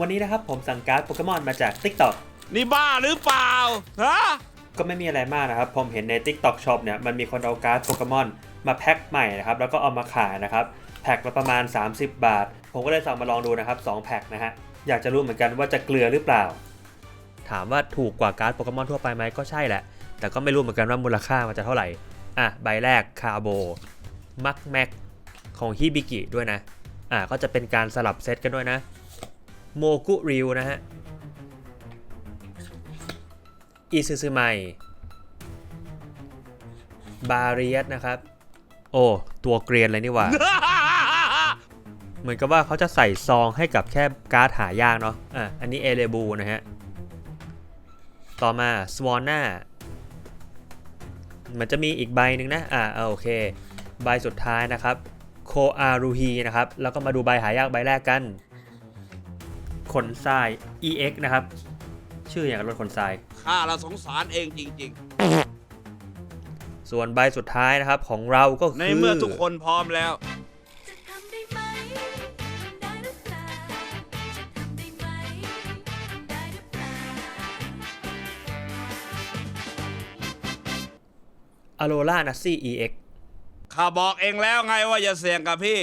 วันนี้นะครับผมสั่งการ์ดโปเกมอนมาจาก TikTok นี่บ้าหรือเปล่า ฮะ ก็ไม่มีอะไรมากนะครับ ผมเห็นใน TikTok Shop เนี่ยมันมีคนเอาการ์ดโปเกมอนมาแพ็คใหม่นะครับ แล้วก็เอามาขายนะครับ แพ็คละประมาณ 30 บาท ผมก็เลยสั่งมาลองดูนะครับ 2 แพ็คนะฮะ อยากจะรู้เหมือนกันว่าจะเกลือหรือเปล่า ถามว่าถูกกว่าการ์ดโปเกมอนทั่วไปไหมก็ใช่แหละ แต่ก็ไม่รู้เหมือนกันว่ามูลค่ามันจะเท่าไหร่ อะใบแรกคาโบมักแม็กของฮิบิกิด้วยนะ อะก็จะเป็นการสลับเซตกันด้วยนะ โมกุริวนะฮะ อิซึซึไมบาเรียสนะครับ โอ้ ตัวเกรียนเลยนี่หว่า เหมือนกับว่าเขาจะใส่ซองให้กับแค่การ์ดหายากเนาะ อะ อันนี้เอเลบูนะฮะ ต่อมาสวอนน่ามันจะมีอีกใบหนึ่งนะ อ่าโอเค ใบสุดท้ายนะครับ โคอารูฮีนะครับ แล้วก็มาดูใบหายากใบแรกกัน ขนทราย EX นะครับ ชื่ออย่างกับรถขนทราย ข้าเราสงสารเองจริง ส่วนใบสุดท้ายนะครับของเราก็คือๆในเมื่อทุกคนพร้อมแล้ว จะทำได้ไหมทำได้หรือเปล่า จะทำได้ไหมทำได้หรือเปล่าอโ o ล่านัสซี่ EX ข้าบอกเองแล้วไงว่าอย่าเสี่ยงกับพี่